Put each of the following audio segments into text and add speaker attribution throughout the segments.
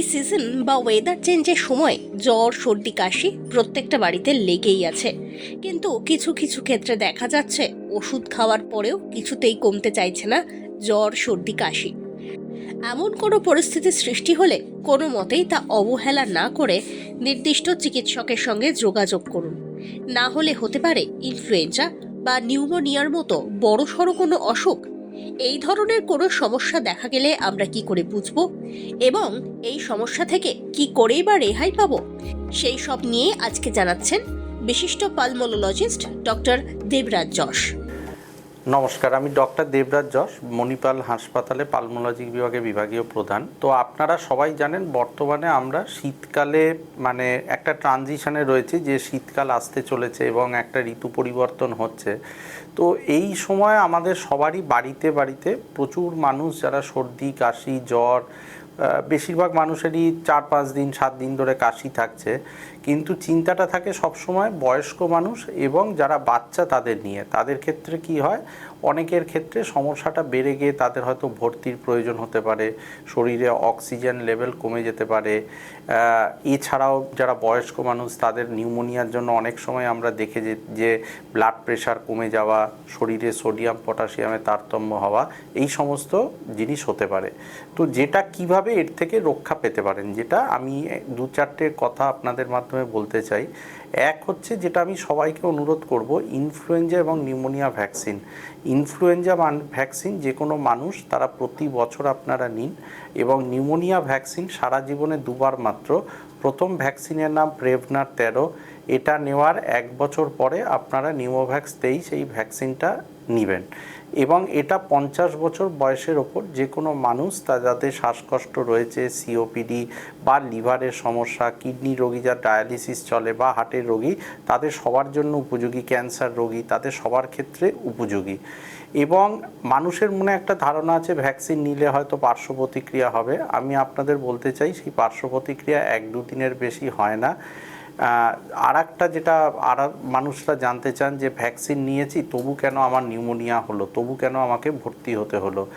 Speaker 1: এই সিজন বা ওয়েদার চেঞ্জের সময় জ্বর, সর্দি, কাশি প্রত্যেকটা বাড়িতে লেগেই আছে। কিন্তু কিছু কিছু ক্ষেত্রে দেখা যাচ্ছে ওষুধ খাওয়ার পরেও কিছুতেই কমতে চাইছে না জ্বর, সর্দি, কাশি। এমন কোনো পরিস্থিতির সৃষ্টি হলে কোনো মতেই তা অবহেলা না করে নির্দিষ্ট চিকিৎসকের সঙ্গে যোগাযোগ করুন। না হলে হতে পারে ইনফ্লুয়েঞ্জা বা নিউমোনিয়ার মতো বড়সড় কোনো অসুখ এই ধরনের কোনো সমস্যা দেখা গেলে আমরা কি করে বুঝব? এবং এই সমস্যা থেকে কি করেই বা রেহাই পাবো? সেই সব নিয়ে আজকে জানাচ্ছেন বিশিষ্ট পালমোলোলজিস্ট ডক্টর দেবরাজ যশ।
Speaker 2: নমস্কার, আমি ডক্টর দেবরাজ যশ, মণিপাল হাসপাতালে পালমোলজি বিভাগে বিভাগীয় প্রধান। তো আপনারা সবাই জানেন, বর্তমানে আমরা শীতকালে মানে একটা ট্রানজিশনে রয়েছে যে শীতকাল আসতে চলেছে এবং একটা ঋতু পরিবর্তন হচ্ছে। তো এই সময় আমাদের সবারই বাড়িতে বাড়িতে প্রচুর মানুষ যারা সর্দি, কাশি, জ্বর বেশিরভাগ মানুষেরই চার পাঁচ দিন, সাত দিন ধরে কাশি থাকছে। কিন্তু চিন্তাটা থাকে সবসময় বয়স্ক মানুষ এবং যারা বাচ্চা তাদের নিয়ে। তাদের ক্ষেত্রে কি হয়? অনেকের ক্ষেত্রে সমস্যাটা বেড়ে গিয়ে তাদের হয়তো ভর্তির প্রয়োজন হতে পারে, শরীরে অক্সিজেন লেভেল কমে যেতে পারে। এছাড়াও যারা বয়স্ক মানুষ তাদের নিউমোনিয়ার জন্য অনেক সময় আমরা দেখে যে যে ব্লাড প্রেশার কমে যাওয়া, শরীরে সোডিয়াম পটাশিয়ামের তারতম্য হওয়া, এই সমস্ত জিনিস হতে পারে। তো যেটা কীভাবে এর থেকে রক্ষা পেতে পারেন? যেটা আমি দু চারটে কথা আপনাদের মাধ্যমে বলতে চাই, এক হচ্ছে যেটা আমি সবাইকে অনুরোধ করব ইনফ্লুয়েঞ্জা এবং নিউমোনিয়া ভ্যাকসিন ইনফ্লুয়েঞ্জা ভ্যাকসিন যে কোনো মানুষ, তারা প্রতি বছর আপনারা নিন এবং নিউমোনিয়া ভ্যাকসিন সারা জীবনে দুবার মাত্র। প্রথম ভ্যাকসিনের নাম প্রেভনার তেরো। এটা নেওয়ার এক বছর পরে আপনারা নিউমোভ্যাক্স তেইশ এই ভ্যাকসিনটা নেবেন। এবং এটা পঞ্চাশ বছর বয়সের ওপর যে কোনো মানুষ তা যাদের শ্বাসকষ্ট রয়েছে সিওপিডি বা লিভারের সমস্যা কিডনি রোগী যার ডায়ালিসিস চলে বা হার্টের রোগী, তাদের সবার জন্য উপযোগী, ক্যান্সার রোগী, তাদের সবার ক্ষেত্রে উপযোগী। এবং মানুষের মনে একটা ধারণা আছে, ভ্যাকসিন নিলে হয়তো পার্শ্ব প্রতিক্রিয়া হবে। আমি আপনাদের বলতে চাই, সেই পার্শ্ব প্রতিক্রিয়া এক দু দিনের বেশি হয় না। আর একটা যেটা আর মানুষরা জানতে চান যে ভ্যাকসিন নিয়েছি, তবু কেন আমার নিউমোনিয়া হলো? তবু কেন আমাকে ভর্তি হতে হলো?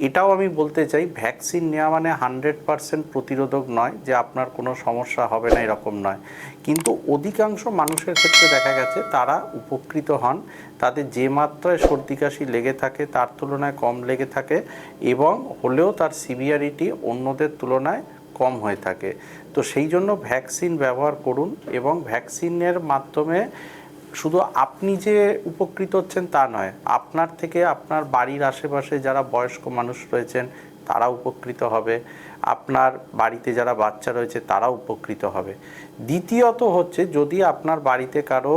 Speaker 2: এটাও আমি বলতে চাই, ভ্যাকসিন নেওয়া মানে হান্ড্রেড পারসেন্ট প্রতিরোধক নয় যে আপনার কোনো সমস্যা হবে না, এরকম নয়। কিন্তু অধিকাংশ মানুষের ক্ষেত্রে দেখা গেছে, তারা উপকৃত হন, তাদের যে মাত্রায় সর্দি কাশি লেগে থাকে তার তুলনায় কম লেগে থাকে এবং হলেও তার সিভিয়ারিটি অন্যদের তুলনায় কম হয়ে থাকে। তো সেই জন্য ভ্যাকসিন ব্যবহার করুন এবং ভ্যাকসিনের মাধ্যমে শুধু আপনি যে উপকৃত হচ্ছেন তা নয়, আপনার থেকে আপনার বাড়ির আশেপাশে যারা বয়স্ক মানুষ রয়েছেন তারা উপকৃত হবে। আপনার বাড়িতে যারা বাচ্চা রয়েছে তারা উপকৃত হবে। দ্বিতীয়ত হচ্ছে, যদি আপনার বাড়িতে কারও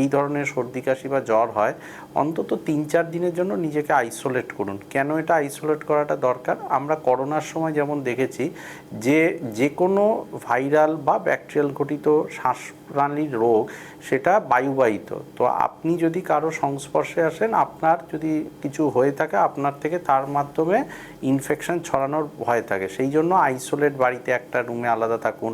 Speaker 2: এই ধরনের সর্দি, কাশি বা জ্বর হয়, অন্তত তিন চার দিনের জন্য নিজেকে আইসোলেট করুন। কেন এটা আইসোলেট করাটা দরকার? আমরা করোনার সময় যেমন দেখেছি, যে যে কোনো ভাইরাল বা ব্যাকটেরিয়াল ঘটিত শ্বাসপ্রাণীর রোগ, সেটা বায়ুবাহিত। তো আপনি যদি কারও সংস্পর্শে আসেন, আপনার যদি কিছু হয়ে থাকে, আপনার থেকে তার মাধ্যমে ইনফেকশন ছড়ানোর ভয় থাকে। সেই জন্য আইসোলেট বাড়িতে একটা রুমে আলাদা থাকুন।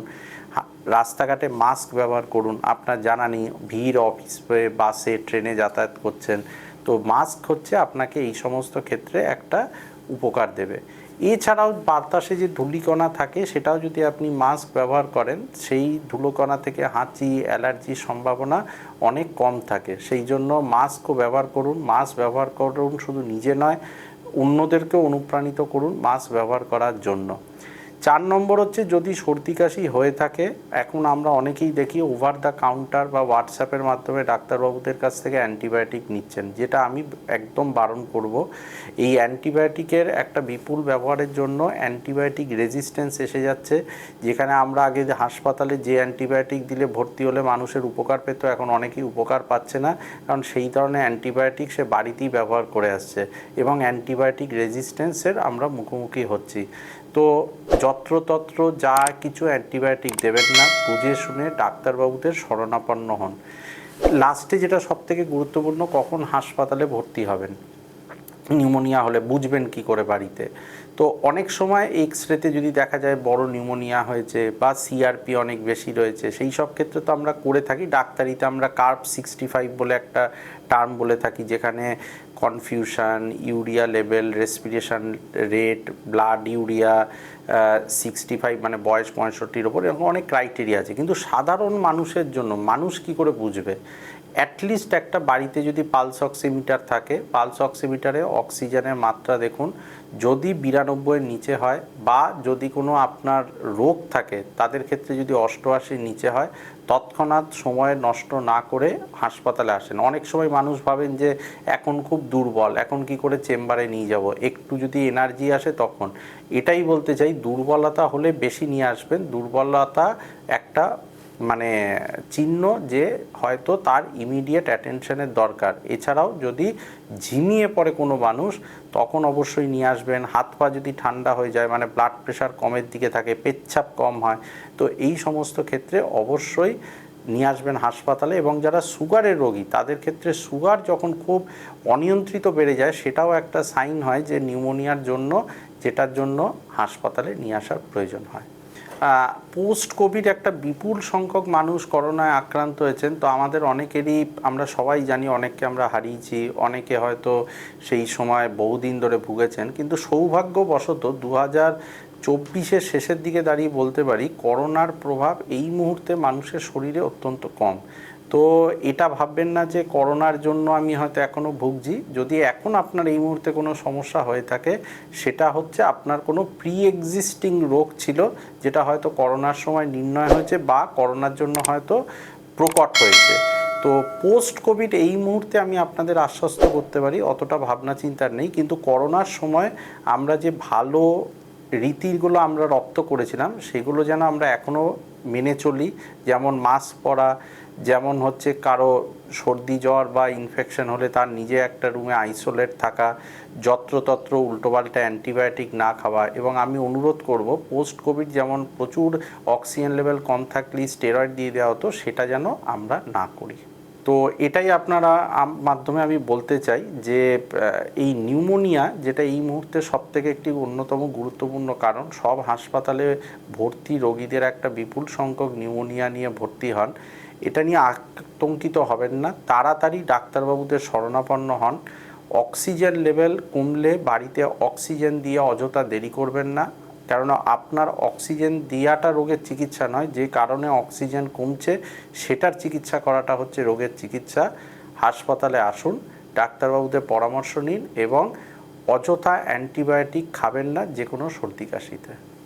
Speaker 2: রাস্তাঘাটে মাস্ক ব্যবহার করুন। আপনার জানা নেই, ভিড় অফিস বাসে ট্রেনে যাতায়াত করছেন। তো মাস্ক হচ্ছে আপনাকে এই সমস্ত ক্ষেত্রে একটা উপকার দেবে। এছাড়াও বাতাসে যে ধূলিকণা থাকে, সেটাও যদি আপনি মাস্ক ব্যবহার করেন, সেই ধুলোকণা থেকে হাঁচি অ্যালার্জির সম্ভাবনা অনেক কম থাকে। সেই জন্য মাস্কও ব্যবহার করুন। মাস্ক ব্যবহার করুন শুধু নিজে নয় অন্যদেরকেও অনুপ্রাণিত করুন মাস্ক ব্যবহার করার জন্য। চার নম্বর হচ্ছে যদি সর্দি কাশি হয়ে থাকে, এখন আমরা অনেকেই দেখি ওভার দ্য কাউন্টার বা হোয়াটসঅ্যাপের মাধ্যমে ডাক্তারবাবুদের কাছ থেকে অ্যান্টিবায়োটিক নিচ্ছেন, যেটা আমি একদম বারণ করব। এই অ্যান্টিবায়োটিকের একটা বিপুল ব্যবহারের জন্য অ্যান্টিবায়োটিক রেজিস্ট্যান্স এসে যাচ্ছে, যেখানে আমরা আগে হাসপাতালে যে অ্যান্টিবায়োটিক দিলে ভর্তি হলে মানুষের উপকার পেত, এখন অনেকেই উপকার পাচ্ছে না, কারণ সেই ধরনের অ্যান্টিবায়োটিক সে বাড়িতেই ব্যবহার করে আসছে এবং অ্যান্টিবায়োটিক রেজিস্ট্যান্সের আমরা মুখোমুখি হচ্ছি। তো যত্রতত্র যা কিছু অ্যান্টিবায়োটিক দেবেন না, বুঝে শুনে ডাক্তারবাবুদের শরণাপন্ন হন। লাস্টে যেটা সব থেকে গুরুত্বপূর্ণ, কখন হাসপাতালে ভর্তি হবেন? নিউমোনিয়া হলে বুঝবেন কি করে বাড়িতে। তো অনেক সময় এক্স রেতে যদি দেখা যায় বড় নিউমোনিয়া হয়েছে বা সিআরপি অনেক বেশি রয়েছে, সেই সব ক্ষেত্রে তো আমরা করে থাকি। ডাক্তারিতে আমরা কার্ভ সিক্সটি ফাইভ বলে একটা টার্ম বলে থাকি, যেখানে confusion urea level respiration rate blood urea sixty five মানে বয়স পঁয়ষট্টির ওপর এরকম অনেক ক্রাইটেরিয়া আছে। কিন্তু সাধারণ মানুষের জন্য, মানুষ কি করে বুঝবে? অ্যাটলিস্ট একটা বাড়িতে যদি পালস অক্সিমিটার থাকে পালস অক্সিমিটারে অক্সিজেনের মাত্রা দেখুন, যদি বিরানব্বইয়ের নিচে হয় বা যদি কোনো আপনার রোগ থাকে, তাদের ক্ষেত্রে যদি অষ্টআশির নিচে হয়, তৎক্ষণাৎ সময় নষ্ট না করে হাসপাতালে আসেন। অনেক সময় মানুষ ভাবেন যে, এখন খুব দুর্বল, এখন কি করে চেম্বারে নিয়ে যাব? একটু যদি এনার্জি আসে তখন। এটাই বলতে চাই, দুর্বলতা হলে বেশি নিয়ে আসবেন। দুর্বলতা একটা মানে চিহ্ন যে হয়তো তার ইমিডিয়েট অ্যাটেনশনের দরকার। এছাড়াও যদি ঝিমিয়ে পড়ে কোনো মানুষ, তখন অবশ্যই নিয়ে আসবেন। হাত পা যদি ঠান্ডা হয়ে যায় মানে ব্লাড প্রেশার কমের দিকে থাকে পেচ্ছাপ কম হয়, তো এই সমস্ত ক্ষেত্রে অবশ্যই নিয়ে আসবেন হাসপাতালে। এবং যারা সুগারের রোগী, তাদের ক্ষেত্রে সুগার যখন খুব অনিয়ন্ত্রিত বেড়ে যায়, সেটাও একটা সাইন হয় যে নিউমোনিয়ার জন্য, যেটার জন্য হাসপাতালে নিয়ে আসার প্রয়োজন হয়। পোস্ট কোভিড একটা বিপুল সংখ্যক মানুষ করোনায় আক্রান্ত হয়েছেন। তো আমাদের অনেকেরই, আমরা সবাই জানি অনেককে আমরা হারিয়েছি, অনেকে হয়তো সেই সময় বহুদিন ধরে ভুগেছেন। কিন্তু সৌভাগ্যবশত দু হাজার চব্বিশের শেষের দিকে দাঁড়িয়ে বলতে পারি, করোনার প্রভাব এই মুহূর্তে মানুষের শরীরে অত্যন্ত কম। তো এটা ভাববেন না যে করোনার জন্য আমি হয়তো এখনও ভুগছি। যদি এখন আপনার এই মুহূর্তে কোনো সমস্যা হয়ে থাকে, সেটা হচ্ছে আপনার কোনো প্রি এক্সিস্টিং রোগ ছিল, যেটা হয়তো করোনার সময় নির্ণয় হয়েছে বা করোনার জন্য হয়তো প্রকট হয়েছে। তো পোস্ট কোভিড এই মুহূর্তে আমি আপনাদের আশ্বস্ত করতে পারি, অতটা ভাবনা চিন্তার নেই। কিন্তু করোনার সময় আমরা যে ভালো রীতিগুলো আমরা রপ্ত করেছিলাম, সেগুলো যেন আমরা এখনও মেনে চলি। যেমন মাস্ক পরা যেমন হচ্ছে কারও সর্দি জ্বর বা ইনফেকশন হলে তার নিজে একটা রুমে আইসোলেট থাকা, যত্রতত্র উল্টোপাল্টা অ্যান্টিবায়োটিক না খাওয়া এবং আমি অনুরোধ করব পোস্ট কোভিড যেমন প্রচুর অক্সিজেন লেভেল কম থাকলে স্টেরয়েড দিয়ে দেওয়া হতো, সেটা যেন আমরা না করি। তো এটাই আপনারা মাধ্যমে আমি বলতে চাই যে এই নিউমোনিয়া যেটা এই মুহূর্তে সব থেকে একটি অন্যতম গুরুত্বপূর্ণ কারণ, সব হাসপাতালে ভর্তি রোগীদের একটা বিপুল সংখ্যক নিউমোনিয়া নিয়ে ভর্তি হন। এটা নিয়ে আতঙ্কিত হবেন না। তাড়াতাড়ি ডাক্তারবাবুদের শরণাপন্ন হন। অক্সিজেন লেভেল কমলে বাড়িতে অক্সিজেন দিয়ে অযথা দেরি করবেন না। কেননা আপনার অক্সিজেন দেওয়াটা রোগের চিকিৎসা নয়। যে কারণে অক্সিজেন কমছে, সেটার চিকিৎসা করাটা হচ্ছে রোগের চিকিৎসা। হাসপাতালে আসুন, ডাক্তারবাবুদের পরামর্শ নিন এবং অযথা অ্যান্টিবায়োটিক খাবেন না যে কোনো সর্দি কাশিতে।